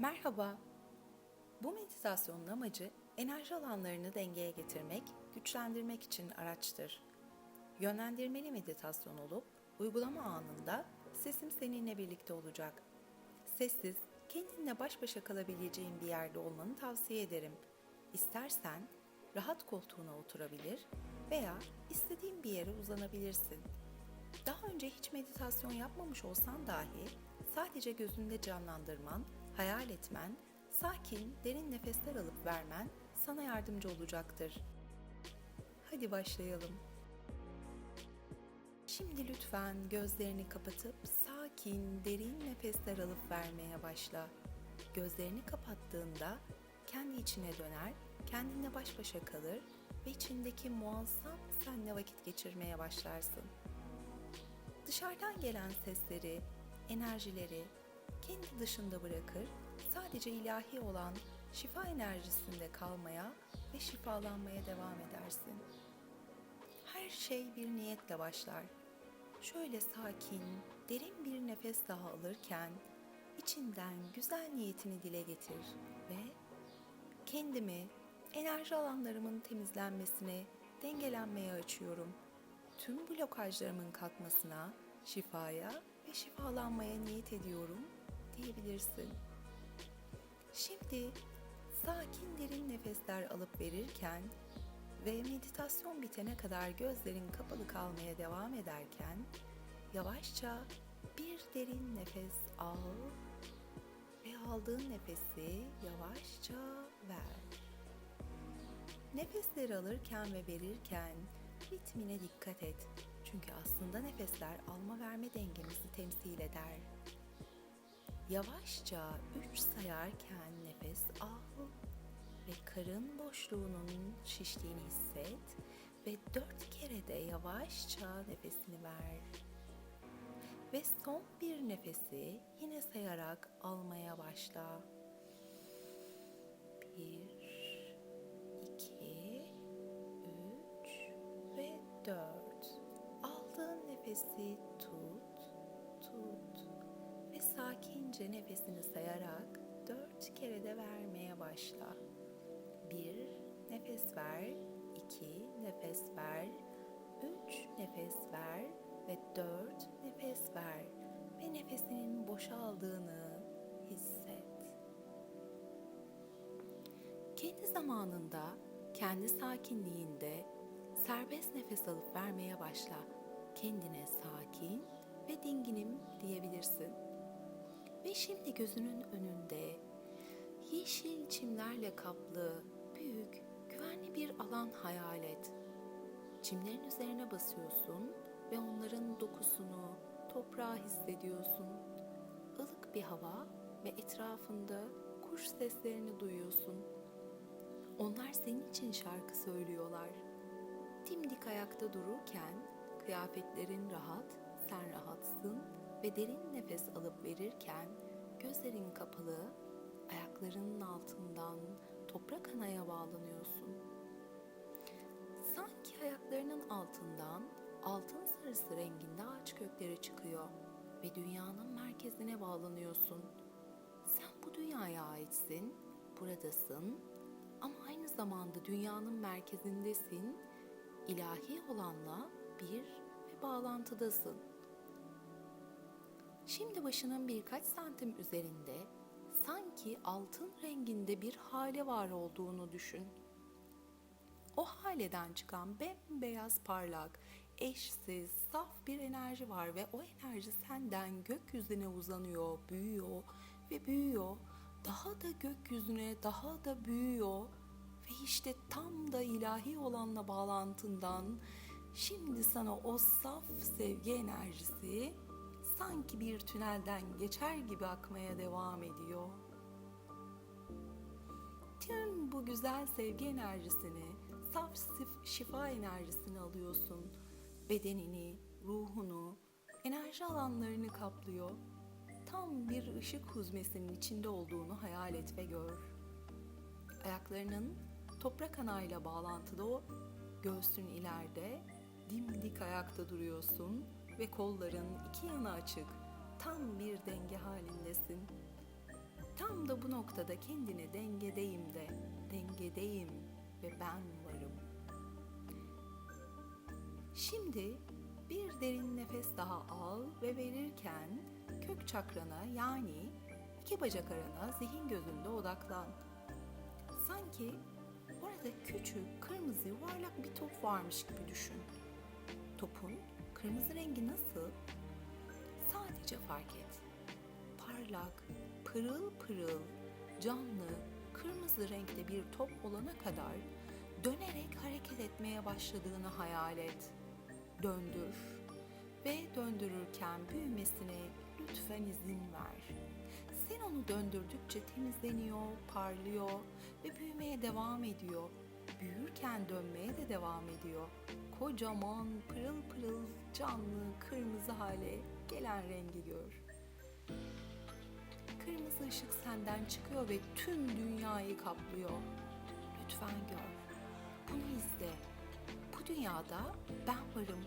Merhaba. Bu meditasyonun amacı enerji alanlarını dengeye getirmek, güçlendirmek için araçtır. Yönlendirmeli meditasyon olup uygulama anında sesim seninle birlikte olacak. Sessiz, kendinle baş başa kalabileceğin bir yerde olmanı tavsiye ederim. İstersen rahat koltuğuna oturabilir veya istediğin bir yere uzanabilirsin. Daha önce hiç meditasyon yapmamış olsan dahi sadece gözünde canlandırman, hayal etmen, sakin, derin nefesler alıp vermen sana yardımcı olacaktır. Hadi başlayalım. Şimdi lütfen gözlerini kapatıp sakin, derin nefesler alıp vermeye başla. Gözlerini kapattığında kendi içine döner, kendinle baş başa kalır ve içindeki muazzam senle vakit geçirmeye başlarsın dışarıdan gelen sesleri, enerjileri kendi dışında bırakır, sadece ilahi olan şifa enerjisinde kalmaya ve şifalanmaya devam edersin. Her şey bir niyetle başlar. Şöyle sakin, derin bir nefes daha alırken içinden güzel niyetini dile getir ve kendimi enerji alanlarımın temizlenmesine, dengelenmeye açıyorum.'' tüm blokajlarımın kalkmasına, şifaya ve şifalanmaya niyet ediyorum diyebilirsin. Şimdi sakin derin nefesler alıp verirken ve meditasyon bitene kadar gözlerin kapalı kalmaya devam ederken yavaşça bir derin nefes al ve aldığın nefesi yavaşça ver. Nefesleri alırken ve verirken ritmine dikkat et. Çünkü aslında nefesler alma verme dengemizi temsil eder. Yavaşça üç sayarken nefes al ve karın boşluğunun şiştiğini hisset ve dört kere de yavaşça nefesini ver. Ve son bir nefesi yine sayarak almaya başla. Bir, iki, üç ve dört. Aldığın nefesi sakince nefesini sayarak dört kere de vermeye başla. Bir, nefes ver, iki, nefes ver, üç, nefes ver ve dört, nefes ver ve nefesinin boşaldığını hisset. Kendi zamanında, kendi sakinliğinde serbest nefes alıp vermeye başla. Kendine sakin ve dinginim diyebilirsin. Ve şimdi gözünün önünde yeşil çimlerle kaplı büyük, güvenli bir alan hayal et. Çimlerin üzerine basıyorsun ve onların dokusunu, toprağı hissediyorsun. Ilık bir hava ve etrafında kuş seslerini duyuyorsun. Onlar senin için şarkı söylüyorlar. Dimdik ayakta dururken kıyafetlerin rahat, sen rahatsın ve derin nefes alıp verirken gözlerin kapalı, ayaklarının altından toprak anaya bağlanıyorsun. Sanki ayaklarının altından altın sarısı renginde ağaç kökleri çıkıyor ve dünyanın merkezine bağlanıyorsun. Sen bu dünyaya aitsin, buradasın ama aynı zamanda dünyanın merkezindesin, ilahi olanla bir ve bağlantıdasın. Şimdi başının birkaç santim üzerinde sanki altın renginde bir hale var olduğunu düşün. O haleden çıkan bembeyaz parlak, eşsiz, saf bir enerji var ve o enerji senden gökyüzüne uzanıyor, büyüyor ve büyüyor. Daha da gökyüzüne daha da büyüyor ve işte tam da ilahi olanla bağlantından şimdi sana o saf sevgi enerjisi sanki bir tünelden geçer gibi akmaya devam ediyor. Tüm bu güzel sevgi enerjisini, saf şifa enerjisini alıyorsun. Bedenini, ruhunu, enerji alanlarını kaplıyor. Tam bir ışık huzmesinin içinde olduğunu hayal et ve gör. Ayaklarının toprak anayla bağlantıda o göğsün ileride dimdik ayakta duruyorsun ve kolların iki yana açık tam bir denge halindesin. Tam da bu noktada kendine dengedeyim de, dengedeyim ve ben varım. Şimdi bir derin nefes daha al ve verirken kök çakrana yani iki bacak arana zihin gözünde odaklan. Sanki orada küçük, kırmızı, yuvarlak bir top varmış gibi düşün. Topun kırmızı rengi nasıl? Sadece fark et. Parlak, pırıl pırıl, canlı, kırmızı renkte bir top olana kadar dönerek hareket etmeye başladığını hayal et. Döndür ve döndürürken büyümesine lütfen izin ver. Sen onu döndürdükçe temizleniyor, parlıyor ve büyümeye devam ediyor. Büyürken dönmeye de devam ediyor. Kocaman, pırıl pırıl, canlı, kırmızı hale gelen rengi gör. Kırmızı ışık senden çıkıyor ve tüm dünyayı kaplıyor. Lütfen gör. Bunu izle. Bu dünyada ben varım.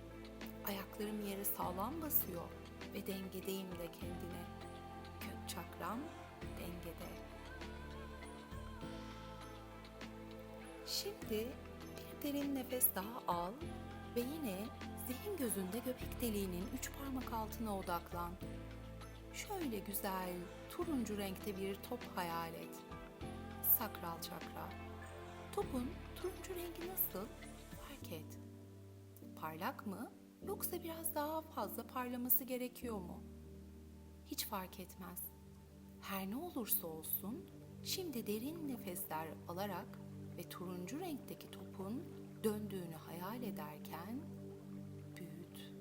Ayaklarım yere sağlam basıyor ve dengedeyim de kendine. Kök çakram dengede. Şimdi bir derin nefes daha al ve yine zihin gözünde göbek deliğinin üç parmak altına odaklan. Şöyle güzel turuncu renkte bir top hayal et. Sakral çakra. Topun turuncu rengi nasıl? Fark et. Parlak mı yoksa biraz daha fazla parlaması gerekiyor mu? Hiç fark etmez. Her ne olursa olsun şimdi derin nefesler alarak ve turuncu renkteki topun döndüğünü hayal ederken büyüt.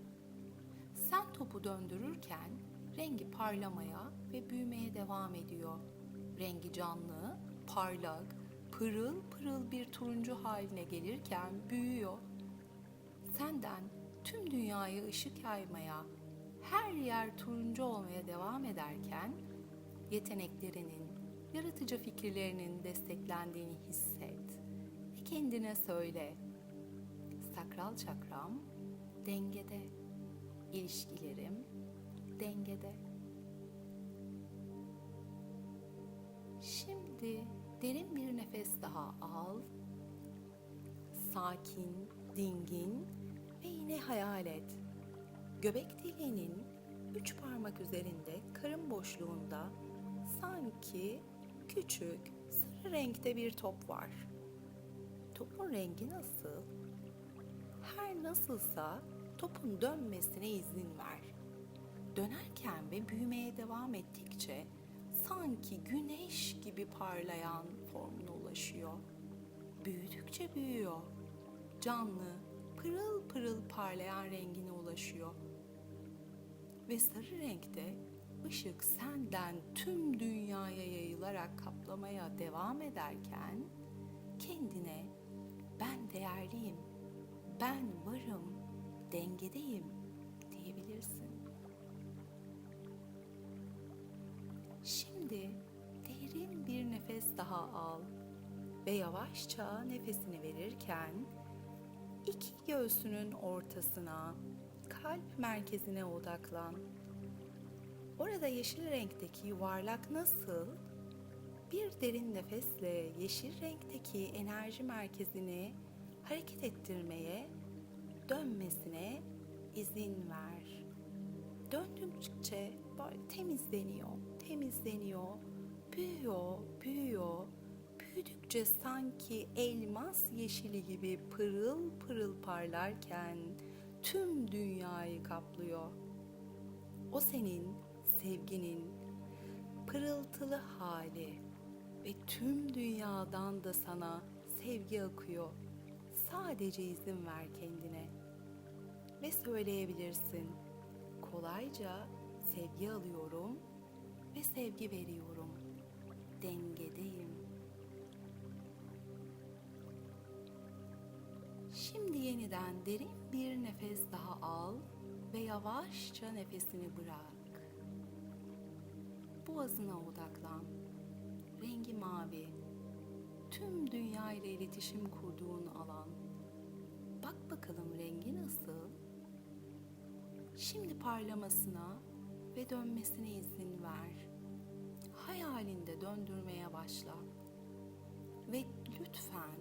Sen topu döndürürken rengi parlamaya ve büyümeye devam ediyor. Rengi canlı, parlak, pırıl pırıl bir turuncu haline gelirken büyüyor. Senden tüm dünyaya ışık yaymaya, her yer turuncu olmaya devam ederken yeteneklerinin, yaratıcı fikirlerinin desteklendiğini hisset kendine söyle. Sakral çakram dengede, ilişkilerim dengede. Şimdi derin bir nefes daha al. Sakin, dingin ve yine hayal et. Göbek deliğinin üç parmak üzerinde karın boşluğunda sanki küçük sarı renkte bir top var. Topun rengi nasıl? Her nasılsa topun dönmesine izin ver. Dönerken ve büyümeye devam ettikçe sanki güneş gibi parlayan formuna ulaşıyor. Büyüdükçe büyüyor. Canlı, pırıl pırıl parlayan rengine ulaşıyor. Ve sarı renkte ışık senden tüm dünyaya yayılarak kaplamaya devam ederken kendine ben değerliyim, ben varım, dengedeyim diyebilirsin. Şimdi derin bir nefes daha al ve yavaşça nefesini verirken iki göğsünün ortasına, kalp merkezine odaklan. Orada yeşil renkteki yuvarlak nasıl? Bir derin nefesle yeşil renkteki enerji merkezini hareket ettirmeye, dönmesine izin ver. Döndükçe böyle temizleniyor, temizleniyor, büyüyor, büyüyor. Büyüdükçe sanki elmas yeşili gibi pırıl pırıl parlarken tüm dünyayı kaplıyor. O senin sevginin pırıltılı hali ve tüm dünyadan da sana sevgi akıyor. Sadece izin ver kendine ve söyleyebilirsin. Kolayca sevgi alıyorum ve sevgi veriyorum. Dengedeyim. Şimdi yeniden derin bir nefes daha al ve yavaşça nefesini bırak. Boğazına odaklan. Rengi mavi. Tüm dünya ile iletişim kurduğun alan. Bak bakalım rengi nasıl? Şimdi parlamasına ve dönmesine izin ver. Hayal yay halinde döndürmeye başla. Ve lütfen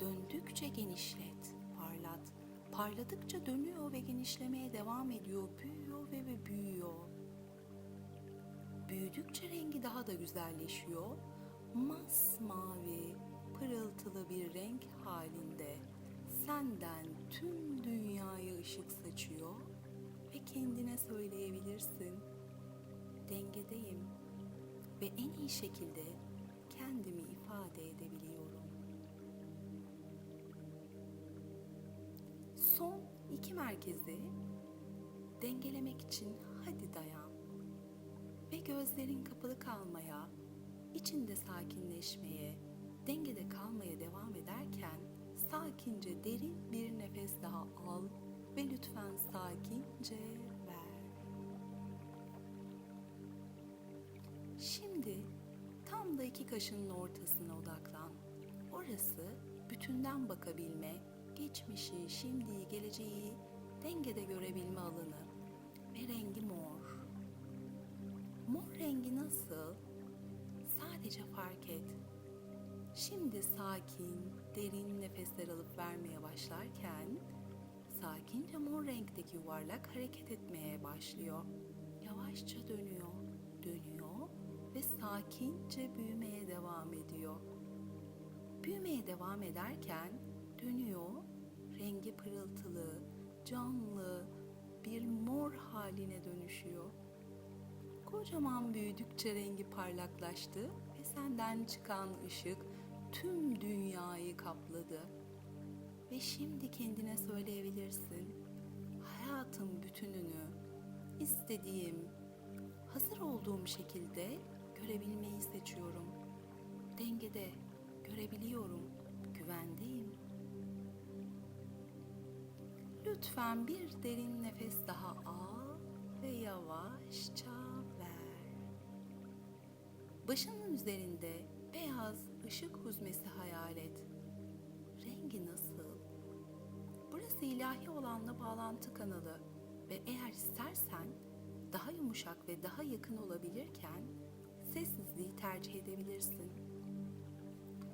döndükçe genişlet, parlat. Parladıkça dönüyor ve genişlemeye devam ediyor, büyüyor ve, ve büyüyor. Büyüdükçe rengi daha da güzelleşiyor. Masmavi, pırıltılı bir renk halinde senden tüm dünyaya ışık saçıyor ve kendine söyleyebilirsin. Dengedeyim ve en iyi şekilde kendimi ifade edebiliyorum. Son iki merkezi dengelemek için hadi dayan ve gözlerin kapalı kalmaya, içinde sakinleşmeye, dengede kalmaya devam ederken sakince derin bir nefes daha al ve lütfen sakince ver. Şimdi tam da iki kaşının ortasına odaklan. Orası bütünden bakabilme, geçmişi, şimdiyi, geleceği dengede görebilme alanı Mor rengi nasıl? Sadece fark et. Şimdi sakin, derin nefesler alıp vermeye başlarken sakince mor renkteki yuvarlak hareket etmeye başlıyor. Yavaşça dönüyor, dönüyor ve sakince büyümeye devam ediyor. Büyümeye devam ederken dönüyor, rengi pırıltılı, canlı bir mor haline dönüşüyor. Kocaman büyüdükçe rengi parlaklaştı ve senden çıkan ışık tüm dünyayı kapladı. Ve şimdi kendine söyleyebilirsin. Hayatın bütününü istediğim, hazır olduğum şekilde görebilmeyi seçiyorum. Dengede görebiliyorum, güvendeyim. Lütfen bir derin nefes daha al ve yavaşça. Başının üzerinde beyaz ışık huzmesi hayal et. Rengi nasıl? Burası ilahi olanla bağlantı kanalı ve eğer istersen daha yumuşak ve daha yakın olabilirken sessizliği tercih edebilirsin.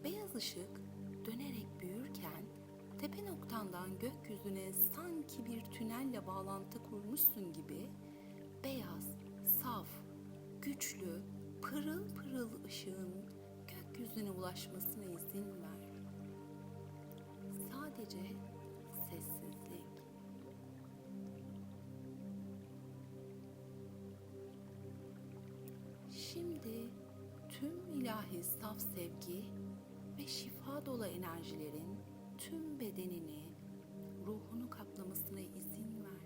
Beyaz ışık dönerek büyürken tepe noktandan gökyüzüne sanki bir tünelle bağlantı kurmuşsun gibi beyaz, saf, güçlü, pırıl pırıl ışığın gökyüzüne ulaşmasına izin ver. Sadece sessizlik. Şimdi tüm ilahi saf sevgi ve şifa dolu enerjilerin tüm bedenini, ruhunu kaplamasına izin ver.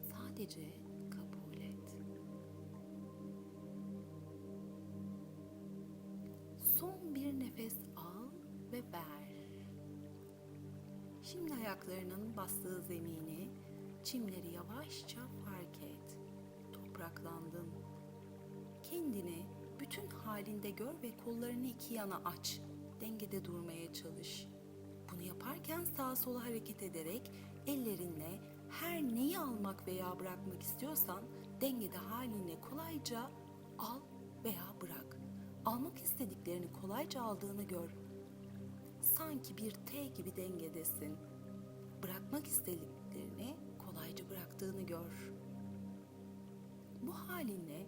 Sadece Son bir nefes al ve ver. Şimdi ayaklarının bastığı zemini, çimleri yavaşça fark et. Topraklandın. Kendini bütün halinde gör ve kollarını iki yana aç. Dengede durmaya çalış. Bunu yaparken sağa sola hareket ederek ellerinle her neyi almak veya bırakmak istiyorsan dengede haline kolayca al veya bırak. Almak istediklerini kolayca aldığını gör. Sanki bir T gibi dengedesin. Bırakmak istediklerini kolayca bıraktığını gör. Bu halinle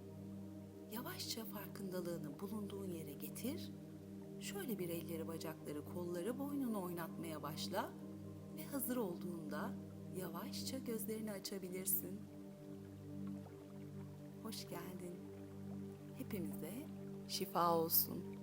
yavaşça farkındalığını bulunduğun yere getir. Şöyle bir elleri, bacakları, kolları, boynunu oynatmaya başla ve hazır olduğunda yavaşça gözlerini açabilirsin. Hoş geldin. Hepimize şifa olsun.